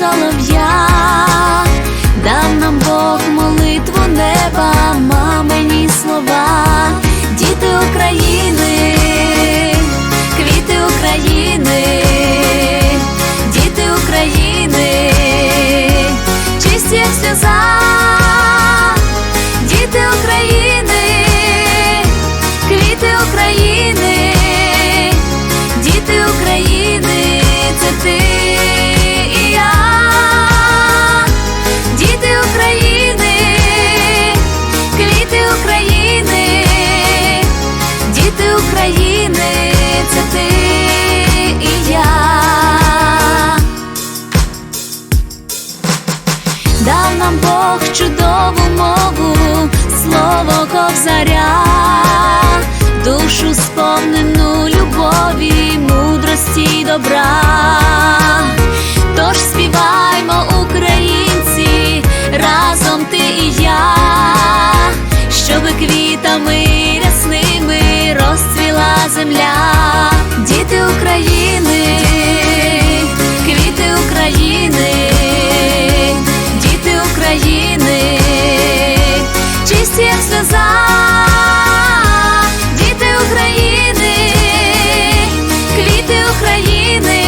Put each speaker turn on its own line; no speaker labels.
All of y'all. зустрінеться ти і я. Дав нам Бог чудову мову, слово ковзаря, душу сповнену любові, мудрості й добра, тож співаймо, українці, разом ти і я, щоби квітами рясними розцвіла земля. України, квіти України, діти України, чисті як сльоза, діти України, квіти України.